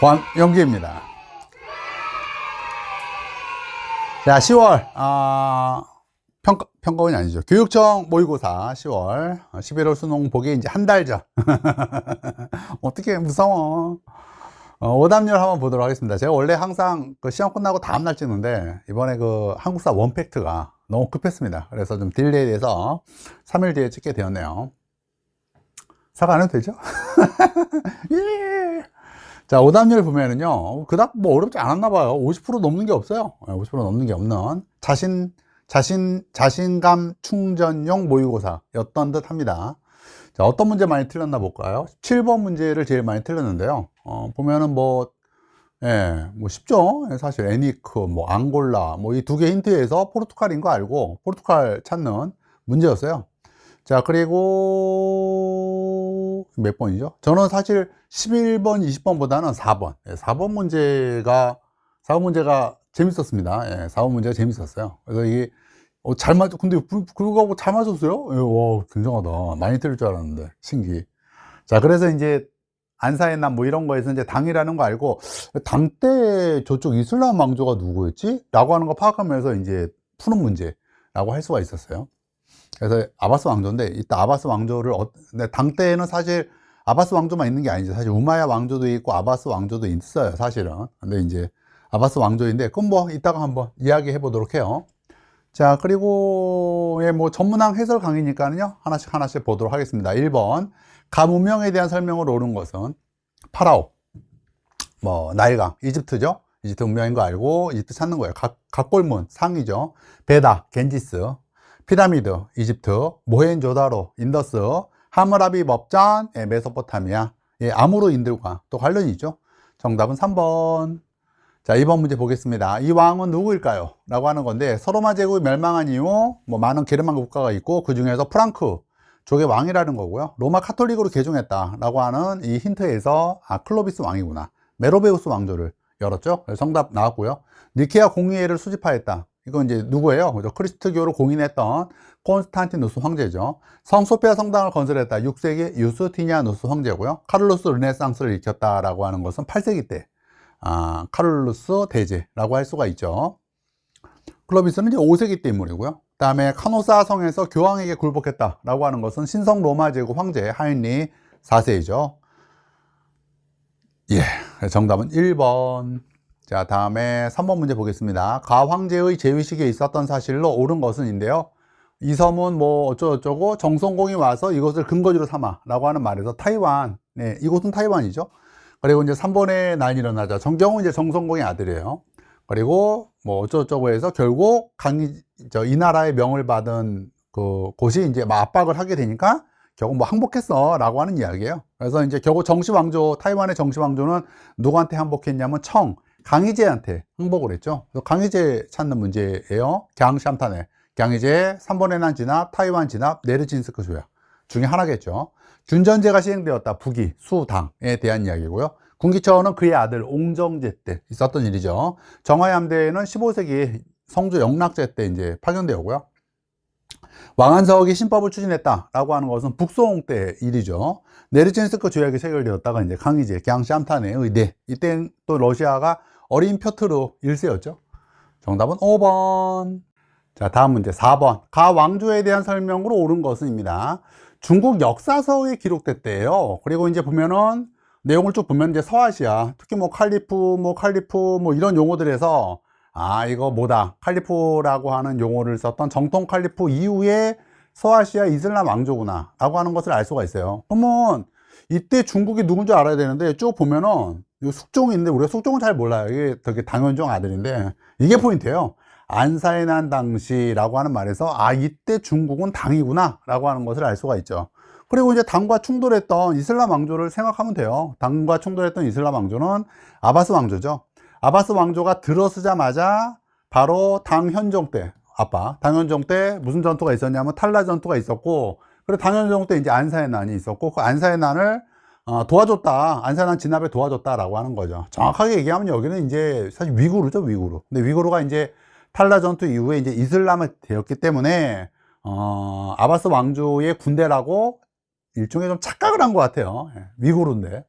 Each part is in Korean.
권영기입니다. 자, 10월, 아, 평가, 평가원이 아니죠. 교육청 모의고사 10월, 11월 수능 보기 이제 한 달 전. 어떻게 무서워. 어, 오답률 한번 보도록 하겠습니다. 제가 원래 항상 그 시험 끝나고 다음날 찍는데, 이번에 그 한국사 원팩트가 너무 급했습니다. 그래서 좀 딜레이 돼서 3일 뒤에 찍게 되었네요. 사과 안 해도 되죠? 예. 자, 오답률 보면은요, 그닥 뭐 어렵지 않았나 봐요. 50% 넘는 게 없어요. 50% 넘는 게 없는 자신, 자신, 자신감 충전용 모의고사였던 듯 합니다. 자, 어떤 문제 많이 틀렸나 볼까요? 7번 문제를 제일 많이 틀렸는데요. 어, 보면은 뭐, 예, 뭐 쉽죠. 사실 애니크, 뭐 앙골라, 뭐 이 두 개 힌트에서 포르투갈인 거 알고 포르투갈 찾는 문제였어요. 자, 그리고 몇 번이죠? 저는 사실 11번, 20번보다는 4번. 예, 4번 문제가, 4번 문제가 재밌었습니다. 예, 4번 문제가 재밌었어요. 그래서 이게, 어, 잘 맞, 근데 불- 불구하고 잘 맞았어요? 예, 와, 굉장하다. 많이 틀릴 줄 알았는데, 신기. 자, 그래서 이제, 안사의 남뭐 이런 거에서 이제 당이라는 거 알고, 당 때 저쪽 이슬람 왕조가 누구였지? 라고 하는 거 파악하면서 이제 푸는 문제라고 할 수가 있었어요. 그래서 아바스 왕조인데 이따 아바스 왕조를 어, 당 때는 사실 아바스 왕조만 있는 게 아니죠. 사실 우마야 왕조도 있고 아바스 왕조도 있어요. 사실은. 근데 이제 아바스 왕조인데 그건 뭐 이따가 한번 이야기해 보도록 해요. 자 그리고 예, 뭐 전문항 해설 강의니까는요 하나씩 하나씩 보도록 하겠습니다. 1번 가문명에 대한 설명을 옳은 것은 파라오, 뭐 나일강, 이집트죠. 이집트 문명인 거 알고 이집트 찾는 거예요. 각, 각골문 상이죠. 베다, 겐지스, 피라미드, 이집트, 모헨조다로, 인더스, 하므라비 법전, 예, 메소포타미아, 예, 아무르인들과 또 관련이 있죠. 정답은 3번. 자, 2번 문제 보겠습니다. 이 왕은 누구일까요? 라고 하는 건데, 서로마 제국이 멸망한 이후, 뭐, 많은 게르만 국가가 있고, 그 중에서 프랑크 쪽의 왕이라는 거고요. 로마 카톨릭으로 개종했다. 라고 하는 이 힌트에서, 아, 클로비스 왕이구나. 메로베우스 왕조를 열었죠. 정답 나왔고요. 니케아 공의회를 수집하였다. 이건 이제 누구예요? 그죠? 크리스트교를 공인했던 콘스탄티누스 황제죠. 성소피아 성당을 건설했다. 6세기 유스티니아누스 황제고요. 카를로스 르네상스를 일으켰다라고 하는 것은 8세기 때 아, 카를로스 대제라고 할 수가 있죠. 클로비스는 이제 5세기 때 인물이고요. 그 다음에 카노사 성에서 교황에게 굴복했다라고 하는 것은 신성 로마 제국 황제 하인리 4세이죠. 예, 정답은 1번. 자, 다음에 3번 문제 보겠습니다. 가 황제의 재위식에 있었던 사실로 옳은 것은 인데요. 이 섬은 뭐 어쩌고저쩌고 정성공이 와서 이것을 근거지로 삼아 라고 하는 말에서 타이완, 네, 이곳은 타이완이죠. 그리고 이제 3번에 난 일어나자. 정경은 이제 정성공의 아들이에요. 그리고 뭐 어쩌고저쩌고 해서 결국 강이, 저, 이 나라의 명을 받은 그 곳이 이제 막 압박을 하게 되니까 결국 뭐 항복했어 라고 하는 이야기예요. 그래서 이제 결국 정시왕조, 타이완의 정시왕조는 누구한테 항복했냐면 청, 강희제한테 항복을 했죠. 강희제 찾는 문제예요. 갱샴탄에. 강희제 3번의 난 진압, 타이완 진압, 네르진스크 조약 중에 하나겠죠. 균전제가 시행되었다. 북위, 수당에 대한 이야기고요. 군기처는 그의 아들 옹정제 때 있었던 일이죠. 정화ям대는 15세기 성주 영락제 때 이제 파견되었고요. 왕한석이 신법을 추진했다라고 하는 것은 북송 때 일이죠. 네르친스크 조약이 체결되었다가 이제 강희제, 갱샴탄의 의대. 이때 또 러시아가 어린 표트르 1세였죠. 정답은 5번. 자, 다음 문제 4번. 가 왕조에 대한 설명으로 옳은 것은입니다. 중국 역사서에 기록됐대요. 그리고 이제 보면은 내용을 쭉 보면 이제 서아시아, 특히 뭐 칼리프, 뭐 칼리프, 뭐 이런 용어들에서 아, 이거 뭐다. 칼리프라고 하는 용어를 썼던 정통 칼리프 이후에 서아시아 이슬람 왕조구나. 라고 하는 것을 알 수가 있어요. 그러면 이때 중국이 누군지 알아야 되는데 쭉 보면은 이 숙종이 있는데 우리가 숙종은 잘 몰라요. 이게 되게 당연종 아들인데 이게 포인트예요. 안사의 난 당시라고 하는 말에서 아 이때 중국은 당이구나 라고 하는 것을 알 수가 있죠. 그리고 이제 당과 충돌했던 이슬람 왕조를 생각하면 돼요. 당과 충돌했던 이슬람 왕조는 아바스 왕조죠. 아바스 왕조가 들어서자마자 바로 당 현종 때 아빠 당 현종 때 무슨 전투가 있었냐면 탈라 전투가 있었고 그리고 당 현종 때 이제 안사의 난이 있었고 그 안사의 난을 어, 도와줬다 난 진압에 도와줬다라고 하는 거죠. 정확하게 얘기하면 여기는 이제 사실 위구르죠 위구르. 근데 위구르가 이제 탈라 전투 이후에 이제 이슬람을 되었기 때문에 어, 아바스 왕조의 군대라고 일종의 좀 착각을 한 것 같아요. 예, 위구르인데.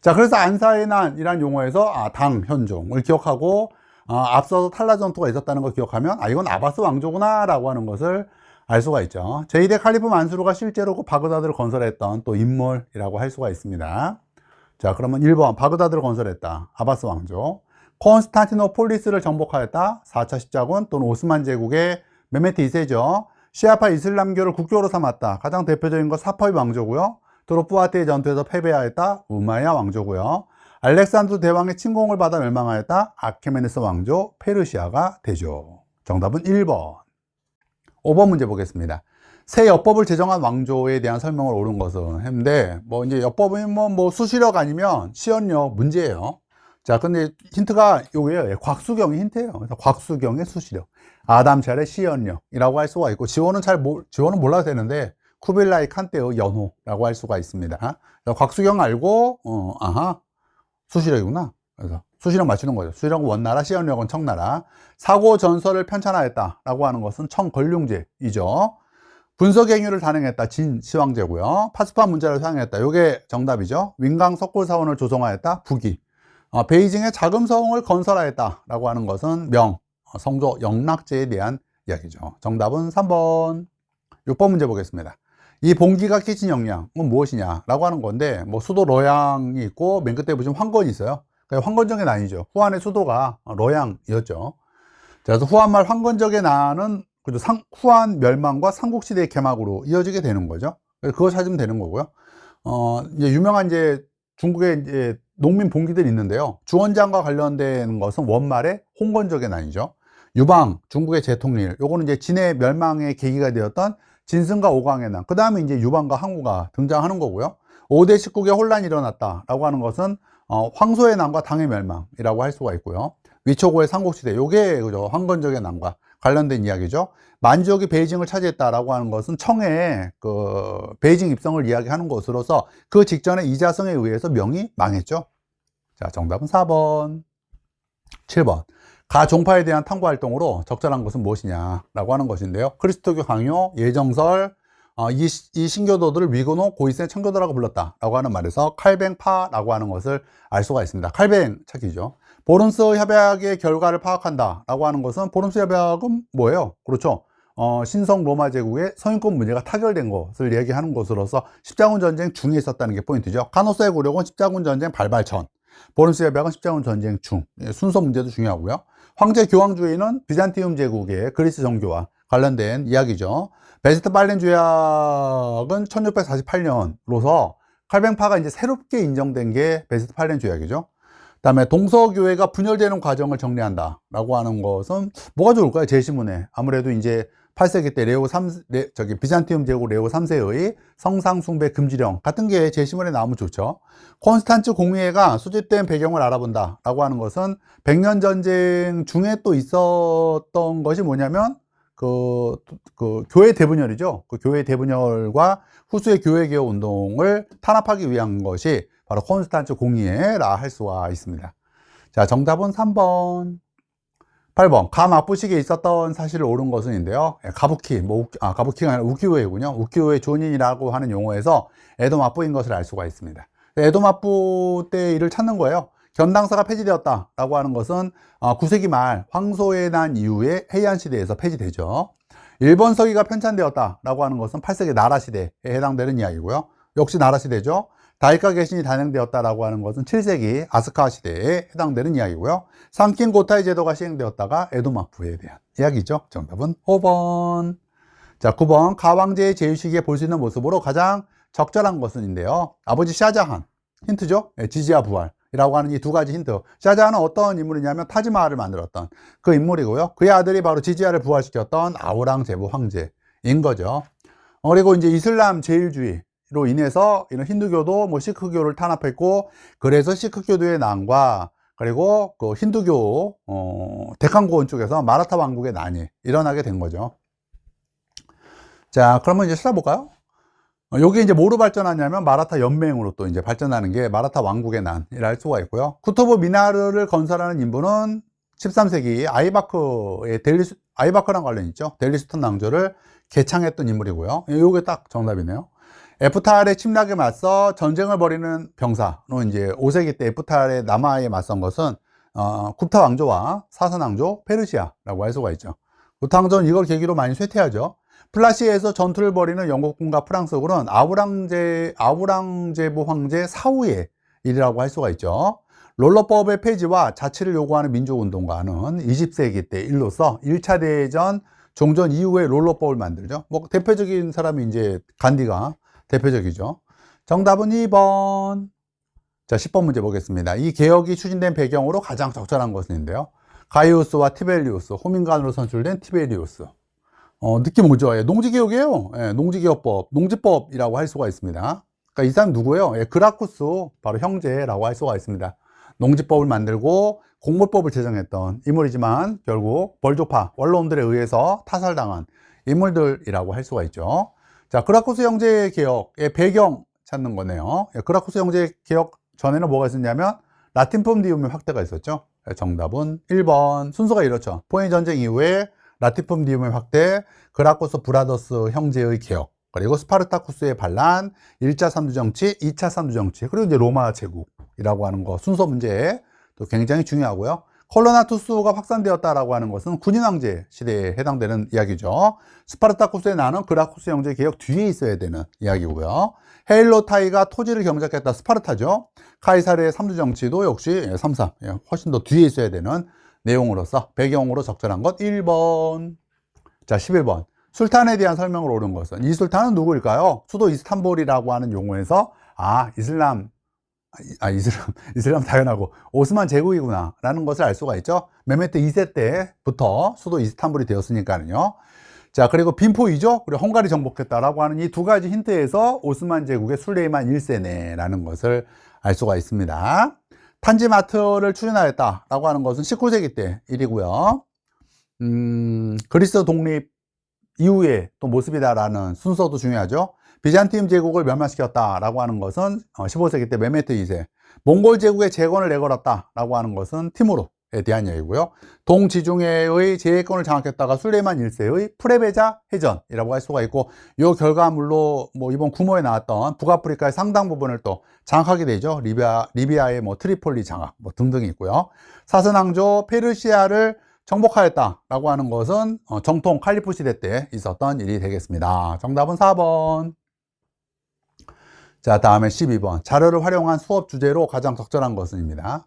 자, 자, 그래서 안사의 난이란 용어에서 아, 당, 현종을 기억하고 아, 앞서서 탈라 전투가 있었다는 걸 기억하면 아, 이건 아바스 왕조구나 라고 하는 것을 알 수가 있죠. 제2대 칼리프 만수르가 실제로 그 바그다드를 건설했던 또 인물이라고 할 수가 있습니다. 자, 그러면 1번 바그다드를 건설했다. 아바스 왕조. 콘스탄티노폴리스를 정복하였다. 4차 십자군 또는 오스만 제국의 메메트 2세죠. 시아파 이슬람교를 국교로 삼았다. 가장 대표적인 건 사파위 왕조고요. 드로프와테의 전투에서 패배하였다. 우마야 왕조고요. 알렉산드 대왕의 침공을 받아 멸망하였다. 아케메네스 왕조 페르시아가 되죠. 정답은 1번. 5번 문제 보겠습니다. 새 여법을 제정한 왕조에 대한 설명을 옳은 것은 했는데 뭐 이제 여법은 뭐, 뭐 수시력 아니면 시연력 문제예요. 자, 근데 힌트가 요게요. 예, 곽수경이 힌트예요. 그래서 곽수경의 수시력. 아담샬의 시연력이라고 할 수가 있고 지원은 잘 모, 지원은 몰라도 되는데 쿠빌라이 칸테의 연호라고 할 수가 있습니다. 곽수경 알고 어, 아하 수시력이구나. 그래서 수시력 맞추는 거죠. 수시력은 원나라, 시연력은 청나라. 사고 전설을 편찬하였다라고 하는 것은 청걸륭제이죠. 분석 행위를 단행했다. 진시황제고요. 파스파 문자를 사용했다. 이게 정답이죠. 윙강 석굴사원을 조성하였다. 북이. 어, 베이징에 자금성을 건설하였다라고 하는 것은 명, 어, 성조 영락제에 대한 이야기죠. 정답은 3번. 6번 문제 보겠습니다. 이 봉기가 끼친 영향은 무엇이냐라고 하는 건데 뭐 수도 러양이 있고 맨 끝에 보시면 황건이 있어요. 그러니까 황건적의 난이죠. 후한의 수도가 러양이었죠. 그래서 후한말 황건적의 난은 그죠 상, 후한 멸망과 삼국시대의 개막으로 이어지게 되는 거죠. 그거 찾으면 되는 거고요. 어, 이제 유명한 이제 중국의 이제 농민 봉기들이 있는데요. 주원장과 관련된 것은 원말의 홍건적의 난이죠. 유방, 중국의 재통일, 요거는 이제 진의 멸망의 계기가 되었던 진승과 오광의 난, 그 다음에 이제 유방과 항우가 등장하는 거고요. 5대 19개 혼란이 일어났다라고 하는 것은 어, 황소의 난과 당의 멸망이라고 할 수가 있고요. 위초고의 삼국시대, 요게 그죠 황건적의 난과 관련된 이야기죠. 만주역이 베이징을 차지했다라고 하는 것은 청의 그 베이징 입성을 이야기하는 것으로서 그 직전에 이자성에 의해서 명이 망했죠. 자, 정답은 4번. 7번. 가 종파에 대한 탐구 활동으로 적절한 것은 무엇이냐라고 하는 것인데요. 크리스토교 강요, 예정설, 어, 이, 이 신교도들을 위고노 고이센 청교도라고 불렀다라고 하는 말에서 칼뱅파라고 하는 것을 알 수가 있습니다. 칼뱅 찾기죠. 보른스 협약의 결과를 파악한다라고 하는 것은 보른스 협약은 뭐예요? 그렇죠. 어, 신성 로마 제국의 서인권 문제가 타결된 것을 얘기하는 것으로서 십자군 전쟁 중에 있었다는 게 포인트죠. 카노스의 고력은 십자군 전쟁 발발 전, 보른스 협약은 십자군 전쟁 중 예, 순서 문제도 중요하고요. 황제 교황주의는 비잔티움 제국의 그리스 정교와 관련된 이야기죠. 베스트 발렌 조약은 1648년로서 칼뱅파가 이제 새롭게 인정된 게 베스트 팔렌 조약이죠. 그다음에 동서교회가 분열되는 과정을 정리한다라고 하는 것은 뭐가 좋을까요? 제시문에 아무래도 이제 8세기 때 레오 3 레, 저기 비잔티움 제국 레오 3세의 성상 숭배 금지령 같은 게 제시문에 나오면 좋죠. 콘스탄츠 공의회가 수집된 배경을 알아본다라고 하는 것은 백년 전쟁 중에 또 있었던 것이 뭐냐면 그, 그 교회 대분열이죠. 그 교회 대분열과 후수의 교회 개혁 운동을 탄압하기 위한 것이 바로 콘스탄츠 공의회라 할 수가 있습니다. 자, 정답은 3번. 8번 가 마부식에 있었던 사실을 옳은 것은인데요 예, 가부키 뭐 아, 가부키가 아니라 우키오에군요 우키오의 존인이라고 하는 용어에서 에도 마부인 것을 알 수가 있습니다 에도 마부 때 일을 찾는 거예요 견당사가 폐지되었다 라고 하는 것은 9세기 어, 말 황소의 난 이후에 해안 시대에서 폐지되죠 일본 서기가 편찬되었다 라고 하는 것은 8세기 나라 시대에 해당되는 이야기고요 역시 나라 시대죠 다이카 개신이 단행되었다라고 하는 것은 7세기 아스카 시대에 해당되는 이야기고요. 삼킨 고타이 제도가 시행되었다가 에도마프에 대한 이야기죠. 정답은 5번. 자, 9번 가왕제의 제휴식에 볼 수 있는 모습으로 가장 적절한 것은인데요. 아버지 샤자한 힌트죠. 네, 지지아 부활 이라고 하는 이 두 가지 힌트. 샤자한은 어떤 인물이냐면 타지마하를 만들었던 그 인물이고요. 그의 아들이 바로 지지아를 부활시켰던 아우랑 제부 황제인 거죠. 그리고 이제 이슬람 제일주의 로 인해서 이런 힌두교도 뭐 시크교를 탄압했고 그래서 시크교도의 난과 그리고 그 힌두교 어, 데칸고원 쪽에서 마라타 왕국의 난이 일어나게 된 거죠. 자, 그러면 이제 찾아볼까요? 어, 여기 이제 뭐로 발전하냐면 마라타 연맹으로 또 이제 발전하는 게 마라타 왕국의 난이라 할 수가 있고요. 쿠토브 미나르를 건설하는 인물은 13세기 아이바크의 델리 아이바크랑 관련 있죠. 델리스턴 낭조를 개창했던 인물이고요. 이게 딱 정답이네요. 에프탈의 침략에 맞서 전쟁을 벌이는 병사로 이제 5세기 때 에프탈의 남하에 맞선 것은 어, 쿠타 왕조와 사선 왕조 페르시아라고 할 수가 있죠. 왕조는 이걸 계기로 많이 쇠퇴하죠. 플라시에서 전투를 벌이는 영국군과 프랑스군은 아우랑제 아우랑제보 황제 사후의 일이라고 할 수가 있죠. 롤러법의 폐지와 자치를 요구하는 민족운동가는 20세기 때 일로서 1차 대전 종전 이후에 롤러법을 만들죠. 뭐 대표적인 사람이 이제 간디가 대표적이죠. 정답은 2번. 자, 10번 문제 보겠습니다. 이 개혁이 추진된 배경으로 가장 적절한 것인데요. 가이우스와 티벨리우스, 호민간으로 선출된 티베리우스. 어, 느낌 오죠? 예, 농지개혁이에요. 예, 농지개혁법, 농지법이라고 할 수가 있습니다. 그러니까 이 사람 누구예요? 예, 그라쿠스, 바로 형제라고 할 수가 있습니다. 농지법을 만들고 공물법을 제정했던 인물이지만 결국 벌조파, 원로원들에 의해서 타살당한 인물들이라고 할 수가 있죠. 자, 그라쿠스 형제 개혁의 배경 찾는 거네요. 예, 그라쿠스 형제 개혁 전에는 뭐가 있었냐면 라틴품 디움의 확대가 있었죠. 예, 정답은 1번. 순서가 이렇죠. 포에니 전쟁 이후에 라틴품 디움의 확대, 그라쿠스 브라더스 형제의 개혁, 그리고 스파르타쿠스의 반란, 1차 삼두 정치, 2차 삼두 정치, 그리고 이제 로마 제국이라고 하는 거 순서 문제 또 굉장히 중요하고요. 콜로나투스가 확산되었다라고 하는 것은 군인 황제 시대에 해당되는 이야기죠. 스파르타쿠스의 나는 그라쿠스 형제 개혁 뒤에 있어야 되는 이야기고요. 헤일로타이가 토지를 경작했다 스파르타죠. 카이사르의 삼두 정치도 역시 3, 3 훨씬 더 뒤에 있어야 되는 내용으로서 배경으로 적절한 것 1번. 자, 11번. 술탄에 대한 설명을 옳은 것은 이 술탄은 누구일까요? 수도 이스탄불이라고 하는 용어에서 아, 이슬람 아, 이슬람, 이슬람 당연하고 오스만 제국이구나 라는 것을 알 수가 있죠. 메메트 2세 때부터 수도 이스탄불이 되었으니까는요. 자, 그리고 빈포이죠. 그리고 헝가리 정복했다라고 하는 이 두 가지 힌트에서 오스만 제국의 술레이만 1세네라는 것을 알 수가 있습니다. 탄지마트를 추진하였다라고 하는 것은 19세기 때 일이고요. 음, 그리스 독립 이후에 또 모습이다라는 순서도 중요하죠. 비잔티움 제국을 멸망시켰다라고 하는 것은 15세기 어, 때 메메트 2세, 몽골 제국의 재건을 내걸었다라고 하는 것은 티무르 에 대한 얘기고요. 동지중해의 제해권을 장악했다가 술레만 1세의 프레베자 해전이라고 할 수가 있고 이 결과물로 뭐 이번 구모에 나왔던 북아프리카의 상당 부분을 또 장악하게 되죠. 리비아, 리비아의 뭐 트리폴리 장악 뭐 등등이 있고요. 사선왕조 페르시아를 정복하였다라고 하는 것은 어, 정통 칼리프 시대 때 있었던 일이 되겠습니다. 정답은 4번. 자, 다음에 12번. 자료를 활용한 수업 주제로 가장 적절한 것은입니다.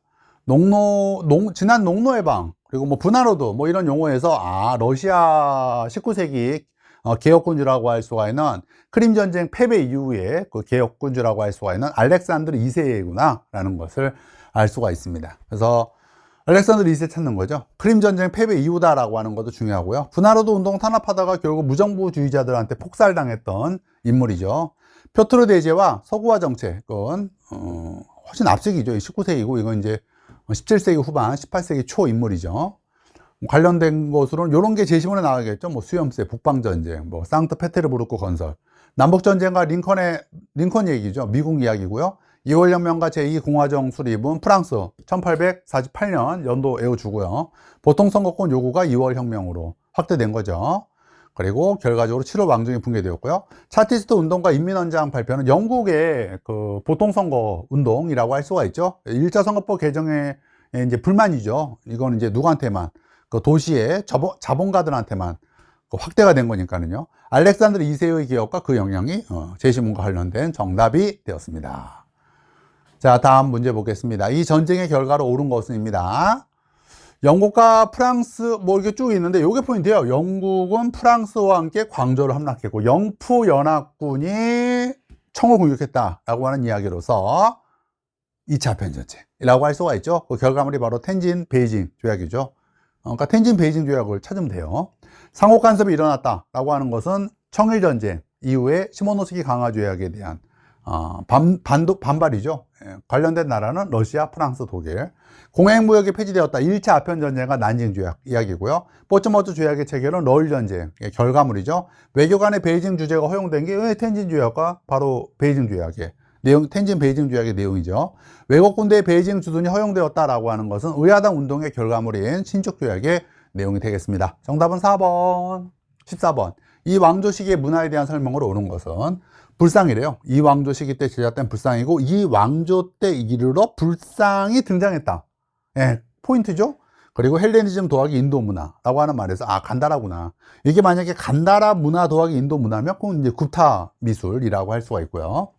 농노, 농, 지난 농노 해방, 그리고 뭐 분화로드, 뭐 이런 용어에서, 아, 러시아 19세기 어, 개혁군주라고 할 수가 있는 크림 전쟁 패배 이후에 그 개혁군주라고 할 수가 있는 알렉산드르 2세구나 라는 것을 알 수가 있습니다. 그래서 알렉산드르 2세 찾는 거죠. 크림 전쟁 패배 이후다라고 하는 것도 중요하고요. 분화로드 운동 탄압하다가 결국 무정부주의자들한테 폭살당했던 인물이죠. 표트르 대제와 서구화 정책은 어, 훨씬 앞서기죠. 19세기고 이건 이제 17세기 후반, 18세기 초 인물이죠. 관련된 것으로는 이런 게 제시문에 나가겠죠. 뭐 수염세, 북방전쟁, 뭐 상트페테르부르크 건설, 남북전쟁과 링컨의 링컨 얘기죠. 미국 이야기고요. 2월 혁명과 제2공화정 수립은 프랑스 1848년 연도 에워주고요. 보통선거권 요구가 2월 혁명으로 확대된 거죠. 그리고 결과적으로 7월 왕정이 붕괴되었고요. 차티스트 운동과 인민원장 발표는 영국의 그 보통선거 운동이라고 할 수가 있죠. 1차 선거법 개정에 이제 불만이죠. 이건 이제 누구한테만 그 도시의 자본, 자본가들한테만 그 확대가 된 거니까는요. 알렉산드르 2세의 기업과 그 영향이 어, 제시문과 관련된 정답이 되었습니다. 자, 다음 문제 보겠습니다. 이 전쟁의 결과로 옳은 것은입니다. 영국과 프랑스 뭐 이렇게 쭉 있는데 이게 포인트예요. 영국은 프랑스와 함께 광저를 함락했고 영프 연합군이 청을 공격했다라고 하는 이야기로서 2차 편전쟁이라고 할 수가 있죠. 그 결과물이 바로 텐진 베이징 조약이죠. 어, 그러니까 텐진 베이징 조약을 찾으면 돼요. 상호 간섭이 일어났다라고 하는 것은 청일 전쟁 이후에 시모노스키 강화 조약에 대한 어, 반, 반도, 반발이죠. 예, 관련된 나라는 러시아, 프랑스, 독일. 공해무역이 폐지되었다. 1차 아편전쟁과 난징 조약 이야기고요. 포츠머트 조약의 체결은 러일 전쟁의 결과물이죠. 외교관의 베이징 주재가 허용된 게 텐진 조약과 바로 베이징 조약의 내용, 텐진 베이징 조약의 내용이죠. 외국 군대의 베이징 주둔이 허용되었다라고 하는 것은 의하당 운동의 결과물인 신축 조약의 내용이 되겠습니다. 정답은 4번, 14번. 이 왕조 시기의 문화에 대한 설명으로 오는 것은 불상이래요. 이 왕조 시기 때 제작된 불상이고 이 왕조 때 이르러 불상이 등장했다. 예, 포인트죠. 그리고 헬레니즘 도하기 인도 문화라고 하는 말에서 아 간다라구나. 이게 만약에 간다라 문화 도하기 인도 문화면 그건 이제 구타 미술이라고 할 수가 있고요.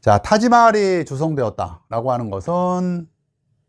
자 타지마할이 조성되었다라고 하는 것은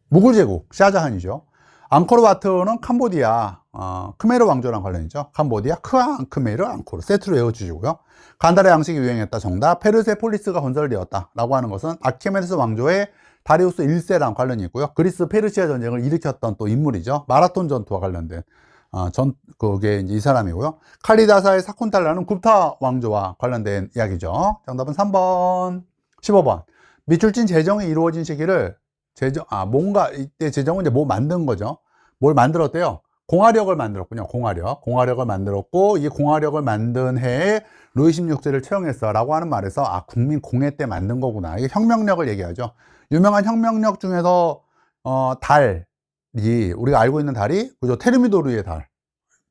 무굴 제국 샤자한이죠. 앙코르와트는 캄보디아 어, 크메르 왕조랑 관련이죠. 캄보디아 크앙 크메르 앙코르 세트로 외워주시고요. 간다라 양식이 유행했다 정답 페르세 폴리스가 건설되었다 라고 하는 것은 아케메네스 왕조의 다리우스 1세랑 관련이 있고요. 그리스 페르시아 전쟁을 일으켰던 또 인물이죠. 마라톤 전투와 관련된 어, 전 그게 이 사람이고요. 칼리다사의 사콘탈라는 굽타 왕조와 관련된 이야기죠. 정답은 3번, 15번. 미출진 재정이 이루어진 시기를 재정 아 뭔가 이때 재정은 이제 뭐 만든 거죠. 뭘 만들었대요. 공화력을 만들었군요. 공화력. 공화력을 만들었고 이 공화력을 만든 해에 루이 16세를 채용했어 라고 하는 말에서 아 국민 공회 때 만든 거구나. 이게 혁명력을 얘기하죠. 유명한 혁명력 중에서 어, 달이 우리가 알고 있는 달이 그죠 테르미도르의 달,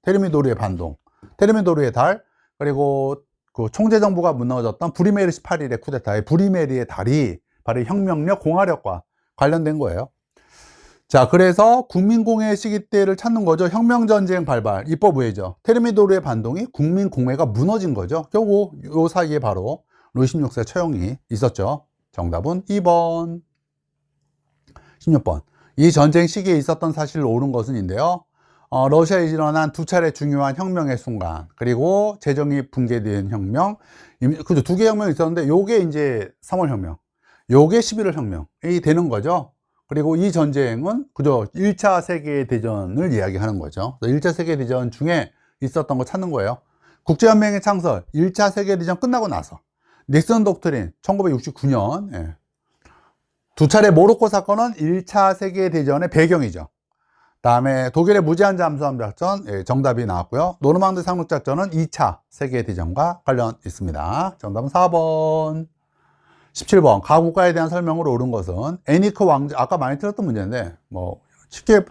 테르미도르의 반동, 테르미도르의 달 그리고 그 총재 정부가 무너졌던 브리메리 18일의 쿠데타의 브리메리의 달이 바로 혁명력 공화력과 관련된 거예요. 자, 그래서 국민공회 시기 때를 찾는 거죠. 혁명전쟁 발발, 입법의회죠. 테르미도르의 반동이 국민공회가 무너진 거죠. 결국 요 사이에 바로 루이 16세 처형이 있었죠. 정답은 2번. 16번. 이 전쟁 시기에 있었던 사실을 옳은 것은 인데요. 어, 러시아에 일어난 두 차례 중요한 혁명의 순간, 그리고 재정이 붕괴된 혁명, 그죠. 두 개 혁명이 있었는데, 요게 이제 3월 혁명, 요게 11월 혁명이 되는 거죠. 그리고 이 전쟁은 그죠. 1차 세계대전을 이야기하는 거죠. 1차 세계대전 중에 있었던 거 찾는 거예요. 국제연맹의 창설, 1차 세계대전 끝나고 나서, 닉슨 독트린, 1969년, 예. 두 차례 모로코 사건은 1차 세계대전의 배경이죠. 다음에 독일의 무제한 잠수함 작전 예, 정답이 나왔고요. 노르망드 상륙작전은 2차 세계대전과 관련 있습니다. 정답은 4번. 17번 가국가에 대한 설명으로 옳은 것은 애니크 왕자 아까 많이 들었던 문제인데 뭐 쉽게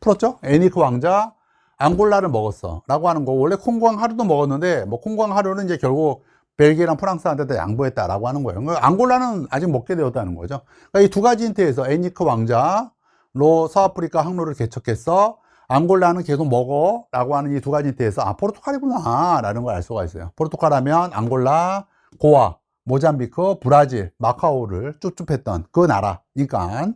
풀었죠? 애니크 왕자 앙골라를 먹었어 라고 하는 거 원래 콩고항 하루도 먹었는데 뭐 콩고항 하루는 이제 결국 벨기에랑 프랑스한테 다 양보했다 라고 하는 거예요. 그러니까 앙골라는 아직 먹게 되었다는 거죠. 그러니까 이 두 가지 힌트에서 애니크 왕자로 서아프리카 항로를 개척했어. 앙골라는 계속 먹어. 라고 하는 이 두 가지 힌트에서 아, 포르투갈이구나. 라는 걸 알 수가 있어요. 포르투갈 하면 앙골라, 고아, 모잠비크, 브라질, 마카오를 쭈쭈했던 그 나라니까.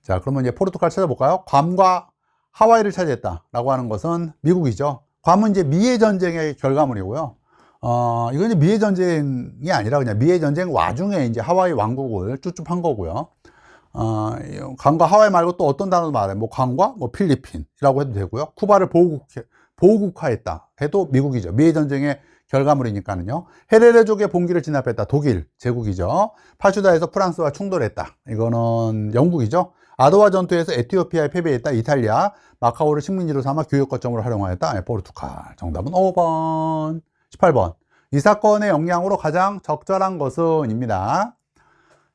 자, 그러면 이제 포르투갈 찾아볼까요? 괌과 하와이를 차지했다라고 하는 것은 미국이죠. 괌은 이제 미해 전쟁의 결과물이고요. 어, 이건 이제 미해 전쟁이 아니라 그냥 미해 전쟁 와중에 이제 하와이 왕국을 쭈쭈한 거고요. 어, 괌과 하와이 말고 또 어떤 단어도 말해. 뭐 괌과 뭐 필리핀이라고 해도 되고요. 쿠바를 보호국, 보호국화했다 해도 미국이죠. 미해 전쟁의 결과물이니까는요. 헤레레족의 봉기를 진압했다. 독일 제국이죠. 파슈다에서 프랑스와 충돌했다. 이거는 영국이죠. 아도와 전투에서 에티오피아에 패배했다. 이탈리아. 마카오를 식민지로 삼아 교육 거점으로 활용하였다. 네, 포르투갈. 정답은 5번. 18번. 이 사건의 영향으로 가장 적절한 것은 입니다.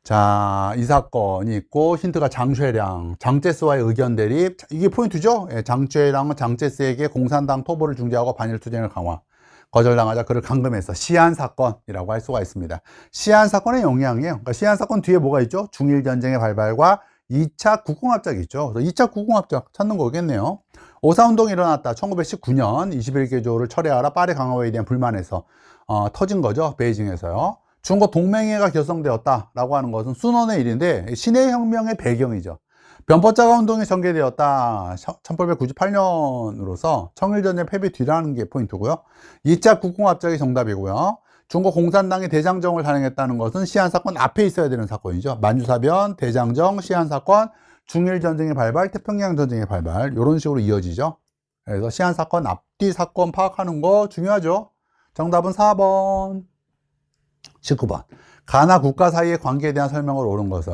자, 이 사건이 있고 힌트가 장쉐량, 장제스와의 의견 대립. 이게 포인트죠? 예, 장쉐량은 장제스에게 공산당 토벌을 중재하고 반일 투쟁을 강화. 거절당하자 그를 감금해서 시안 사건이라고 할 수가 있습니다. 시안 사건의 영향이에요. 그러니까 시안 사건 뒤에 뭐가 있죠? 중일 전쟁의 발발과 2차 국공합작이 있죠. 그래서 2차 국공합작 찾는 거겠네요. 오사운동이 일어났다. 1919년 21개 조를 철회하라 파리 강화회에 대한 불만에서 어, 터진 거죠. 베이징에서요. 중국 동맹회가 결성되었다라고 하는 것은 순원의 일인데 신해 혁명의 배경이죠. 변법자가 운동이 전개되었다. 1898년으로서 청일전쟁 패배 뒤라는 게 포인트고요. 2차 국공합작이 정답이고요. 중국 공산당이 대장정을 단행했다는 것은 시한사건 앞에 있어야 되는 사건이죠. 만주사변, 대장정, 시한사건, 중일전쟁의 발발, 태평양전쟁의 발발 이런 식으로 이어지죠. 그래서 시한사건 앞뒤 사건 파악하는 거 중요하죠. 정답은 4번. 19번. 가나 국가 사이의 관계에 대한 설명을 옳은 것은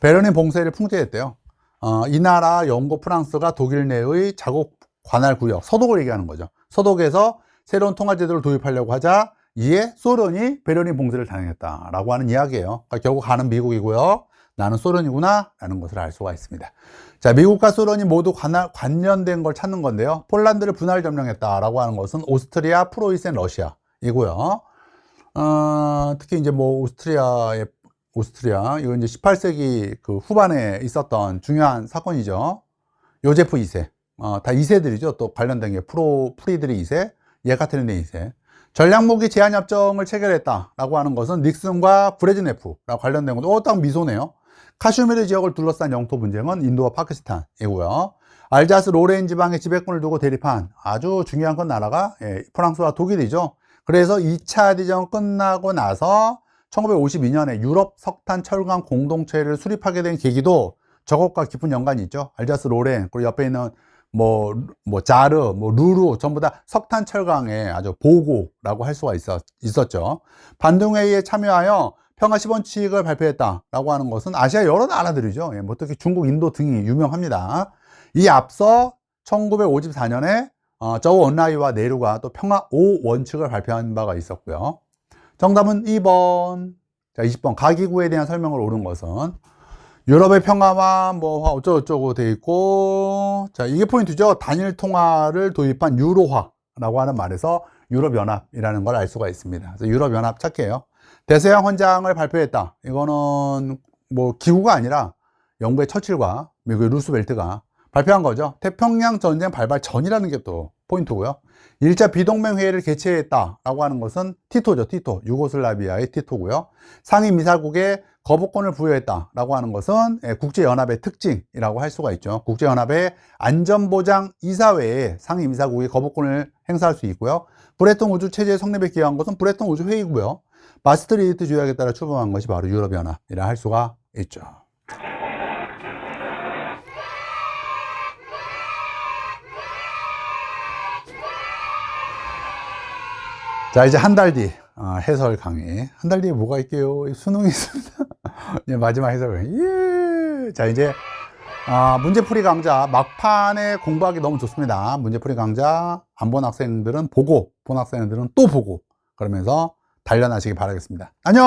베르린 봉쇄를 풍제했대요. 어, 이 나라, 영국, 프랑스가 독일 내의 자국 관할 구역, 서독을 얘기하는 거죠. 서독에서 새로운 통화 제도를 도입하려고 하자 이에 소련이 베르린 봉쇄를 단행했다라고 하는 이야기예요. 그러니까 결국 가는 미국이고요. 나는 소련이구나 라는 것을 알 수가 있습니다. 자, 미국과 소련이 모두 관하, 관련된 걸 찾는 건데요. 폴란드를 분할 점령했다라고 하는 것은 오스트리아, 프로이센, 러시아이고요. 어, 특히 이제 뭐 오스트리아의 오스트리아 이거 이제 18세기 그 후반에 있었던 중요한 사건이죠. 요제프 2세. 어, 다 2세들이죠. 또 관련된 게 프로 프리드리 2세, 예카테리네 2세. 전략무기 제한 협정을 체결했다라고 하는 것은 닉슨과 브레즈네프랑 관련된 것도 어, 딱 미소네요. 카슈미르 지역을 둘러싼 영토 분쟁은 인도와 파키스탄이고요. 알자스 로레인 지방의 지배권을 두고 대립한 아주 중요한 건 나라가 예, 프랑스와 독일이죠. 그래서 2차 대전 끝나고 나서 1952년에 유럽 석탄 철강 공동체를 수립하게 된 계기도 저것과 깊은 연관이 있죠. 알자스 로렌 그리고 옆에 있는 뭐, 뭐, 자르, 뭐, 루루, 전부 다 석탄 철강의 아주 보고라고 할 수가 있었, 있었죠. 반동회의에 참여하여 평화 10원칙을 발표했다라고 하는 것은 아시아 여러 나라들이죠. 예, 뭐 특히 중국, 인도 등이 유명합니다. 이 앞서 1954년에 어, 저우 온라이와 네루가 또 평화 5원칙을 발표한 바가 있었고요. 정답은 2번. 자, 20번. 가기구에 대한 설명을 옳은 것은 유럽의 평화와 뭐 어쩌고저쩌고 돼 있고 자 이게 포인트죠. 단일 통화를 도입한 유로화라고 하는 말에서 유럽연합이라는 걸 알 수가 있습니다. 그래서 유럽연합 찾게요. 대서양 헌장을 발표했다. 이거는 뭐 기구가 아니라 영국의 처칠과 미국의 루스벨트가 발표한 거죠. 태평양 전쟁 발발 전이라는 게 또 포인트고요 1차 비동맹 회의를 개최했다라고 하는 것은 티토죠 티토 유고슬라비아의 티토고요 상위 미사국의 거부권을 부여했다라고 하는 것은 예, 국제연합의 특징이라고 할 수가 있죠. 국제연합의 안전보장 이사회에 상임이사국이 거부권을 행사할 수 있고요. 브레톤 우주 체제 성립에 기여한 것은 브레톤 우주 회의고요. 마스트리히트 조약에 따라 출범한 것이 바로 유럽연합이라 할 수가 있죠. 자 이제 한 달뒤 어, 해설 강의. 한 달 뒤에 뭐가 있게요? 수능이 있습니다. 예, 마지막 해설 예. 자 이제 아, 문제풀이 강좌. 막판에 공부하기 너무 좋습니다. 문제풀이 강좌. 안 본 학생들은 보고 본 학생들은 또 보고. 그러면서 단련하시기 바라겠습니다. 안녕